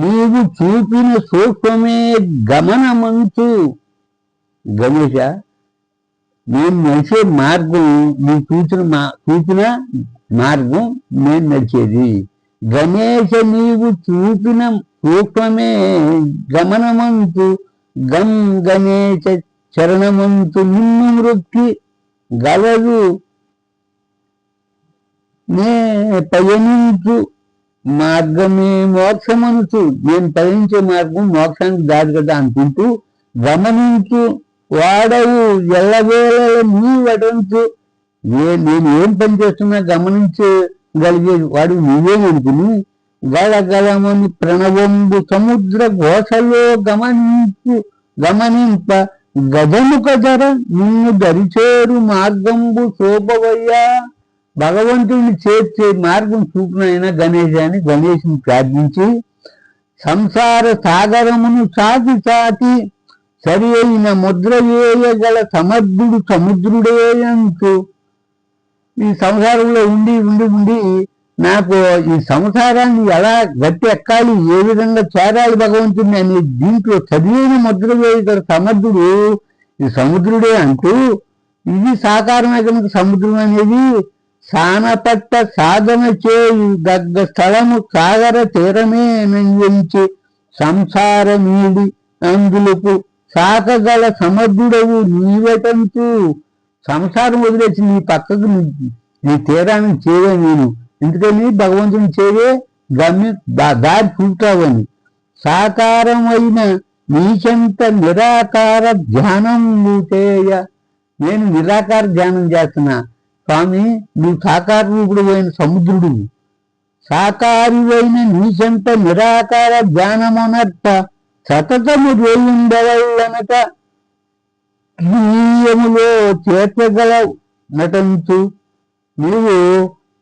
నీవు చూపిన సూక్ష్మమే గమనమంతు. గణేష నేను నడిచే మార్గం నీ చూసిన మా చూపిన మార్గం నేను నడిచేది. గణేష నీవు చూపిన సూక్ష్మమే గమనమంతు. గం గణేష చరణమంతు నిన్ను మృక్కి గలదు. నే పయనించు. మార్గమే మోక్షమనుచు. నేను పయనించే మార్గం మోక్షానికి దారి కదా అనుకుంటూ గమనించు వాడవు ఎల్లవేళ నీ వడంచు ఏ నేను ఏం పని చేస్తున్నా గమనించగలిగే వాడు నువ్వేమనుకుని గలగలమని ప్రణవంబు సముద్ర ఘోషలో గమనించు గమనింప. గజముఖ ధర నిన్ను దరిచేరు మార్గంబు శోభవయ్యా. భగవంతుడిని చేర్చే మార్గం చూపినైనా గణేష్ అని గణేష్ని ప్రార్థించి సంసార సాగరమును చాటి చాటి సరి అయిన ముద్ర వేయగల సమర్థుడు సముద్రుడే అంటూ ఈ సంసారంలో ఉండి ఉండి ఉండి నాకు ఈ సంసారాన్ని ఎలా గట్టి ఎక్కాలి ఏ విధంగా చేరాలి భగవంతుడిని అనే దీంట్లో చదివిన ముద్ర వేయగల సమర్థుడు ఈ సముద్రుడే అంటూ ఇది సాకారమే కనుక సముద్రం అనేది సానపట్ట సాధన చేయు దగ్గ స్థలము సాగర తీరమే నంజించి సంసారమీడి అందులకు సాకగల సమర్థుడవు నీవటంతూ. సంసారం వదిలేసి నీ పక్కకు నీ- నీ తీరాన్ని చేయవే నేను. ఎందుకని? భగవంతుని చేయే గమ్య దా- దారి చూపుతావని సాకారమైన నీచంత నిరాకార ధ్యానం చేయ. నేను నిరాకార ధ్యానం చేస్తున్నా. స్వామి నువ్వు సాకార రూపుడు అయిన సముద్రుడు. సాకారివైన నీసంత నిరాకార ధ్యానమునట్ట సతతము రేయుండవల్లనట క్రియములో చేర్చగల నటంతు. నీవు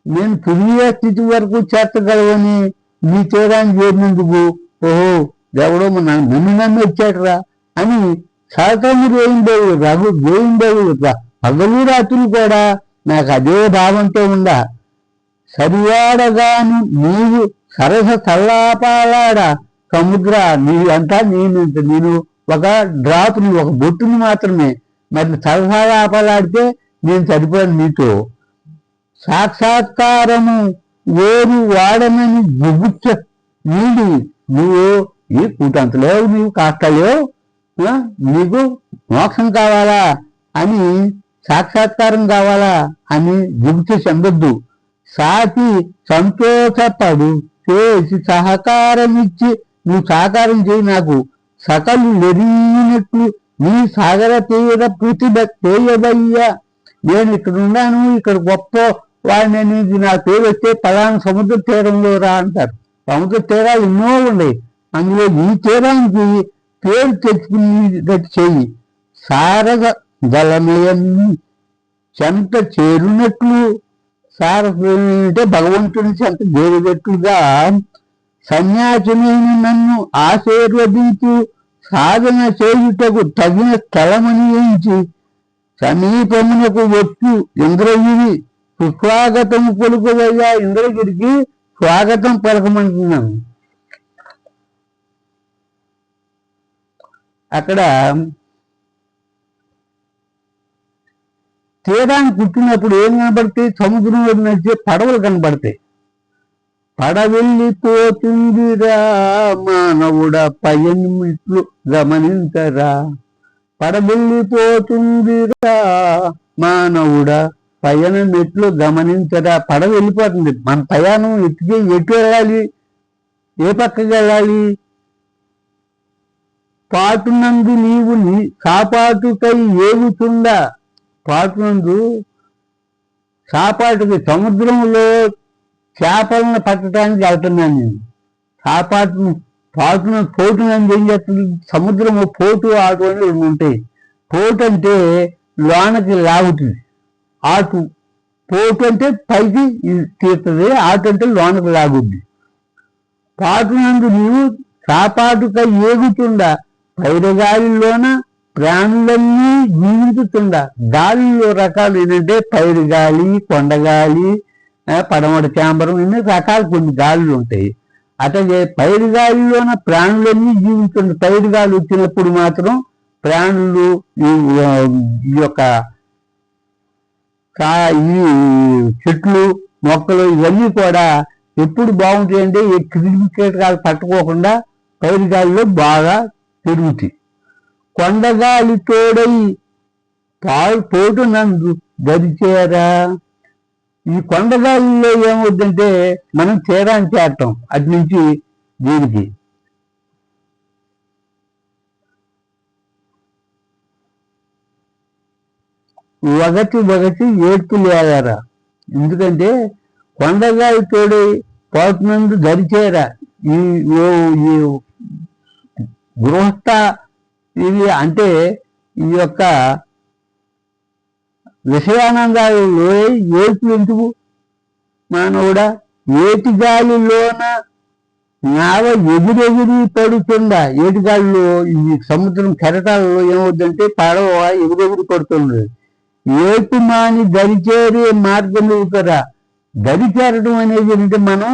నేను తురియ స్థితి వరకు చేర్చగలవని నీ తీరాన్ని చేరినందుకు ఓహో ఎవడో మన నన్ను నన్ను వచ్చాడరా అని సతతము రేయిండేవి రఘు రేయిండేవి పగలు రాత్రులు కూడా నాకు అదే భావంతో ఉందా? సరివాడగాను నీవు సరస సల్లాపాలాడ? సముద్ర నీ అంతా నేను నేను ఒక డ్రాప్ని ఒక బొట్టుని మాత్రమే. మరి సరసాలాపాలాడితే నేను సరిపోను నీతో. సాక్షాత్కారము వేరు వాడనని జుగుచ్చ నీడి. నువ్వు ఈ కూటంత లేవు నీవు కాస్త లేవు. నీకు మోక్షం కావాలా? అని సాక్షాత్కారం కావాలా అని జిగుచి చెందొద్దు. సాటి సంతోషపడు చేసి సహకారం ఇచ్చి నువ్వు సహకారం చేయి నాకు. సకలు ఎరిగినట్లు నీ సాగర తీర ప్రతిభ చేయబయ్యా నేను ఇక్కడ ఉన్నాను ఇక్కడ గొప్ప వాడిని అనేది నా పేరు వస్తే పలానా సముద్ర తీరంలో రా అంటారు. సముద్ర తీరాలు ఎన్నో ఉన్నాయి. అందులో ఈ తీరానికి పేరు తెచ్చుకునేటట్టు చెయ్యి. సారగా బలమయం చెంత చేరునట్లు సారటే భగవంతుని చెంత చేరునట్లుగా సన్యాసమైన నన్ను ఆశీర్వదించు సాధన చేయుటకు తగిన స్థలమని సమీపమునకు వచ్చు ఇంద్రగిరి సుస్వాగతం పలుకుదయ్యా ఇంద్రగిరికి స్వాగతం పలకమంటున్నాను. అక్కడ తీరాన్ని పుట్టినప్పుడు ఏం కనబడితే సముద్రంలో నడిచే పడవలు కనబడతాయి. పడవెళ్ళిపోతుందిరా మానవుడ పయనిమిట్లు గమనించరా. పడవెళ్ళిపోతుందిరా మానవుడ పయన మెట్లు గమనించరా. పడవ వెళ్ళిపోతుంది. మన ప్రయాణం ఎత్తుకే ఎటు వెళ్ళాలి? ఏ పక్కకి వెళ్ళాలి? పాటునందు నీవు నీ కాపాటుకై ఏగుతుందా పాటునందు సాపాటుకి సముద్రంలో చేపలను పట్టడానికి వెళ్తున్నాను నేను. సాపాటు పాటున పోటునందు ఏం చేస్తుంది? సముద్రము పోటు ఆటు అని రెండు ఉంటాయి పోటు అంటే లోనకి లాగుతుంది. ఆటు పోటు అంటే పైకి తీస్తుంది ఆటు అంటే లోనకి లాగుద్ది. పాటునందు నీవు సాపాటుకై ఏగుతుండ పైరగాలిలోన ప్రాణులన్నీ జీవించుతుండ. గాలిలో రకాలు ఏంటంటే పైరు గాలి కొండగాలి గాలి పడమట చాంబరం ఇన్ని రకాలు కొన్ని గాలులు ఉంటాయి. అట్లాగే పైరుగాలిలోన ప్రాణులన్నీ జీవిస్తుందండి పైరు గాలి వచ్చినప్పుడు మాత్రం ప్రాణులు ఈ యొక్క ఈ చెట్లు మొక్కలు ఇవన్నీ కూడా ఎప్పుడు బాగుంటాయంటే ఈ క్రిమి కీటకాలు పట్టుకోకుండా పైరుగాలిలో బాగా పెరుగుతాయి కొండగాలి తోడై పాలు తోటు నందు దరిచేరా ఈ కొండగాలిలో ఏమవుద్దంటే మనం తీరాన్ని చేరటం అటు నుంచి దీనికి. ఒకటి ఒకటి ఏడ్పులు వేయారా ఎందుకంటే కొండగాలి తోడై పోతున్నందు దరిచేరా ఈ ఓ- ఈ గృహస్థ ఇది అంటే ఈ యొక్క విషయానందాలు ఏపు ఎందుకు మానవుడా ఏటి గాలిలోన నావ ఎగురెగిరి పడుతుందా ఏటి గాలిలో ఈ సముద్రం కెరటాలలో ఏమవుద్దంటే పడవ ఎగురెగిరి పడుతుంది ఏపు మాని దరిచేరే మార్గంలో కదా. దరి చేరడం అనేది అంటే మనం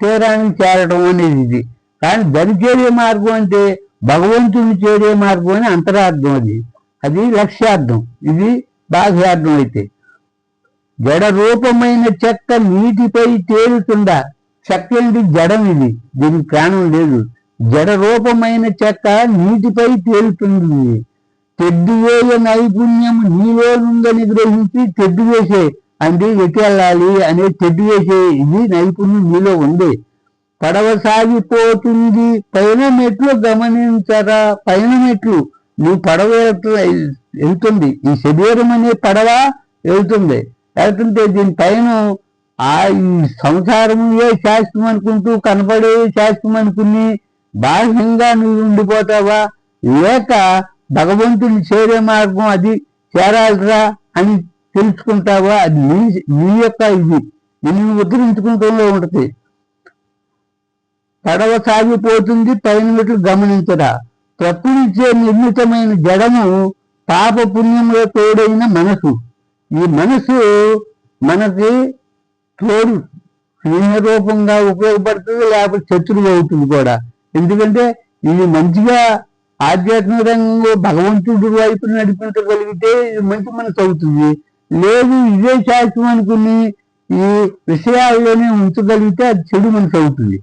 తీరానికి చేరడం అనేది ఇది. కానీ దరిచేరే మార్గం అంటే భగవంతుని చేరే మార్గం అని అంతరార్థం అది. అది లక్ష్యార్థం. ఇది బాహ్యార్థం అయితే. జడ రూపమైన చెక్క నీటిపై తేలుతుందా? చెక్క ఏంటి జడం ఇది. దీనికి ప్రాణం లేదు. జడ రూపమైన చెక్క నీటిపై తేలుతుంది. తెడ్డువేయ నైపుణ్యం నీలో నుందని గ్రహించి తెడ్డు వేసే అంటే ఎటు వెళ్ళాలి అనే తెడ్డు వేసే ఇది నైపుణ్యం నీలో ఉంది పడవ సాగిపోతుంది పైన మెట్లు గమనించరా? పైన మెట్లు. నువ్వు పడవ వెళ్తుంది. ఈ శరీరం అనే పడవ వెళ్తుంది. వెళ్తుంటే దీని పైన ఆ ఈ సంసారమే శాస్త్రం అనుకుంటూ కనపడే శాస్త్రం అనుకుని బాహ్యంగా నువ్వు ఉండిపోతావా? లేక భగవంతుని చేరే మార్గం అది చేరాలిరా అని తెలుసుకుంటావా? అది నీ నీ యొక్క ఇది. నిన్ను ఉద్ధరించుకుంటూనే ఉంటుంది. పడవ సాగిపోతుంది పైనట్లు గమనించరా. ప్రకృతిచే నిర్మితమైన జడము పాప పుణ్యంలో తోడైన మనసు. ఈ మనసు మనకి తోడు స్నేహ రూపంగా ఉపయోగపడుతుంది లేకపోతే శత్రువు అవుతుంది కూడా. ఎందుకంటే ఇది మంచిగా ఆధ్యాత్మిక రంగంలో భగవంతుడి వైపు నడిపించగలిగితే ఇది మంచి మనసు అవుతుంది. లేదు ఇదే శాస్త్రం అనుకుని ఈ విషయాల్లోనే ఉంచగలిగితే అది చెడు మనసు అవుతుంది.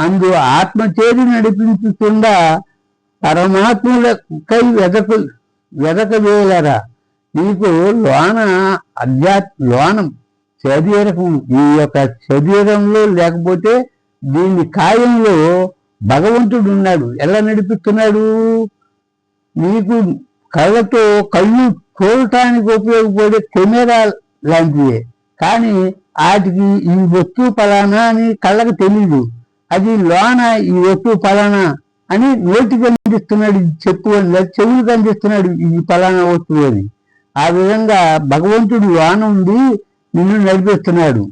అందు ఆత్మచేరి నడిపించుకుండా పరమాత్ములకై వెదక వెదక వేయలేరా నీకు లోన అధ్యాత్ లోనం శరీరం ఈ యొక్క శరీరంలో లేకపోతే దీని కాయంలో భగవంతుడు ఉన్నాడు ఎలా నడిపిస్తున్నాడు? నీకు కళ్ళతో కళ్ళు చూడటానికి ఉపయోగపడే కెమెరా లాంటివే. కానీ వాటికి ఈ వస్తువు ఫలానా అని కళ్ళకు తెలియదు అది లోన ఈ వస్తువు ఫలానా అని నోటికి అందిస్తున్నాడు చెప్పు అని చెవులకు అందిస్తున్నాడు ఈ ఫలానా వస్తువు అని. ఆ విధంగా భగవంతుడు లోన ఉండి నిన్ను నడిపిస్తున్నాడు.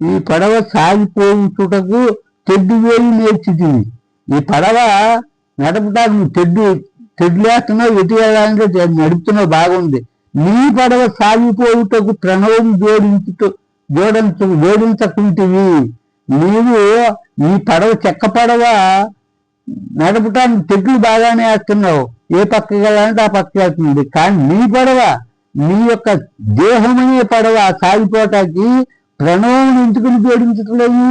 ఈ పడవ సాగిపోయించుటకు తెడ్డు వేయి నేర్చుతుంది. ఈ పడవ నడపడానికి తెడ్డు తెడ్లేస్తున్నావు ఎటు వెళ్ళాలంటే నడుపుతున్నావు బాగుంది. నీ పడవ సాగిపోవుటకు ప్రణవం జోడించుతూ జోడించ జోడించకుంటేవి. నీవు ఈ పడవ చెక్క పడవ నడపటానికి తెగులు బాగానే వేస్తున్నావు. ఏ పక్కకి వెళ్ళాలంటే ఆ పక్కకి వెళ్తుంది. కానీ నీ పడవ నీ యొక్క దేహమనే పడవ సాగిపోటానికి ప్రణవం ఎందుకుని జోడించట్లేదు?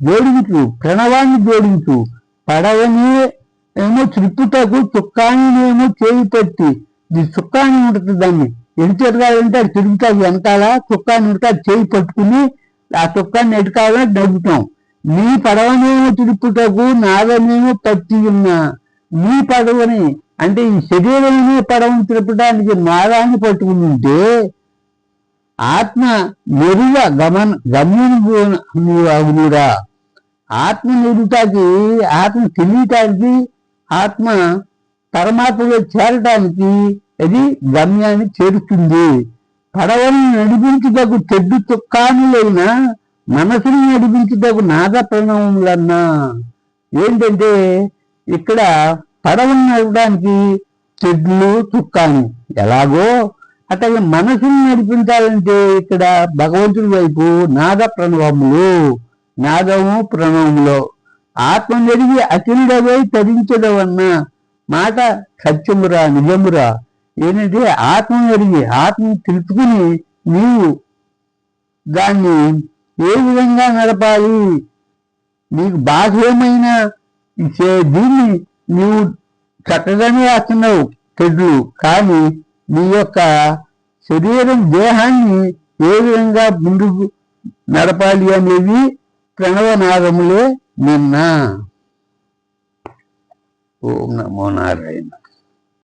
జోడించు ప్రణవాన్ని జోడించు. పడవని ఏమో త్రిప్పుటకు చుక్కానినేమో చేయి పెట్టి ఇది చుక్కాని ఉంటుంది దాన్ని. ఎటు తిరగాలంటే అది తిరుగుతుంది వెనకాల చుక్కాని ఉంటే అది చేయి పట్టుకుని ఆ తుక్క ఎటు కావాలని నడుపుతాం నీ పడవనేమో తిరుపుటకు నాదనేమో పట్టి ఉన్నా. నీ పడవని అంటే ఈ శరీరమే పడవని తిరపడానికి నాదాన్ని పట్టుకుని ఉంటే ఆత్మ మెరుగ గమన గమ్యము నీవు ఆత్మ నిరుటాకి ఆత్మ తెలియటానికి ఆత్మ పరమాత్మలో చేరటానికి అది గమ్యాన్ని చేరుతుంది పడవను నడిపించుటకు తెడ్డు తుక్కానులైన మనసుని నడిపించుటకు నాద ప్రణవములన్నా ఏంటంటే ఇక్కడ పడవను నడపడానికి చెడ్లు తుక్కాను ఎలాగో అట్లాగే మనసుని నడిపించాలంటే ఇక్కడ భగవంతుడి వైపు నాద ప్రణవములు నాదము ప్రణవములో ఆత్మ జరిగి అఖిలుడవై తరించడవన్న మాట సత్యమురా నిజమురా. ఏంటంటే ఆత్మ జరిగి ఆత్మ తెలుసుకుని నీవు దాన్ని ఏ విధంగా నడపాలి? నీకు బాహ్యమైన దీన్ని నీవు చక్కగానే రాస్తున్నావు చెడ్లు కానీ నీ యొక్క శరీరం దేహాన్ని ఏ విధంగా ముందుకు నడపాలి అనేది ప్రణవనాదములే నిన్న. ఓం నమో నారాయణ.